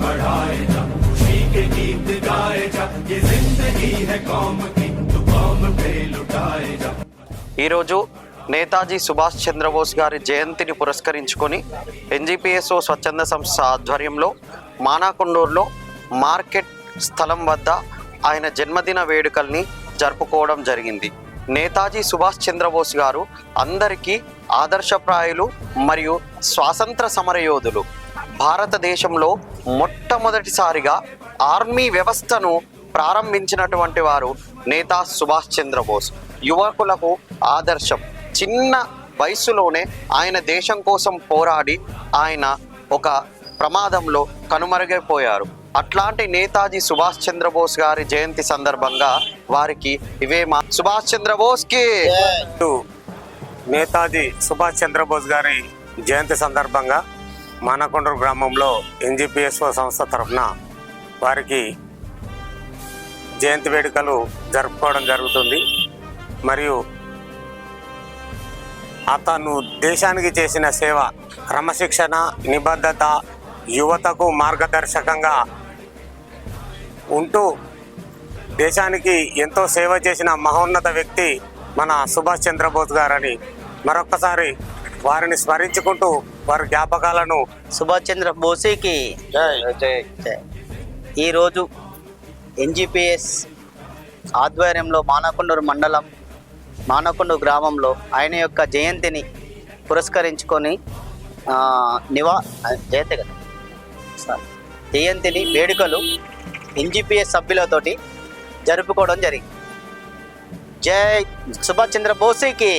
बढ़ाए जा खुशी के गीत गाए जा ज़िंदगी है कौम की। ఈరోజు నేతాజీ సుభాష్ చంద్రబోస్ గారి జయంతిని పురస్కరించుకొని ఎన్జిపిఎస్ఓ స్వచ్ఛంద సంస్థ ఆధ్వర్యంలో మానాకొండూరులో మార్కెట్ స్థలం వద్ద ఆయన జన్మదిన వేడుకల్ని జరుపుకోవడం జరిగింది. నేతాజీ సుభాష్ చంద్రబోస్ గారు అందరికీ ఆదర్శప్రాయులు మరియు స్వాతంత్ర సమరయోధులు. భారతదేశంలో మొట్టమొదటిసారిగా ఆర్మీ వ్యవస్థను ప్రారంభించినటువంటి వారు నేతా సుభాష్ చంద్రబోస్. యువకులకు ఆదర్శం. చిన్న వయసులోనే ఆయన దేశం కోసం పోరాడి ఆయన ఒక ప్రమాదంలో కనుమరుగైపోయారు. అట్లాంటి నేతాజీ సుభాష్ చంద్రబోస్ గారి జయంతి సందర్భంగా వారికి ఇవే మా సుభాష్ చంద్రబోస్కి నేతాజీ సుభాష్ చంద్రబోస్ గారి జయంతి సందర్భంగా మానకొండూరు గ్రామంలో ఎన్జిపిఎస్ఓ సంస్థ తరఫున వారికి జయంతి వేడుకలు జరుపుకోవడం జరుగుతుంది. మరియు అతను దేశానికి చేసిన సేవ క్రమశిక్షణ నిబద్ధత యువతకు మార్గదర్శకంగా ఉంటూ దేశానికి ఎంతో సేవ చేసిన మహోన్నత వ్యక్తి మన సుభాష్ చంద్రబోస్ గారని మరొక్కసారి వారిని స్మరించుకుంటూ వారి జ్ఞాపకాలను సుభాష్ చంద్ర బోసేకి. ఈరోజు ఎన్జిపిఎస్ ఆధ్వర్యంలో మానకొండూరు మండలం మానకొండ గ్రామంలో ఆయన యొక్క జయంతిని పురస్కరించుకొని నివా జయంతి కదా? జయంతిని వేడుకలు ఎన్జిపిఎస్ సభ్యులతోటి జరుపుకోవడం జరిగింది. జై సుభాష్ చంద్రబోస్కి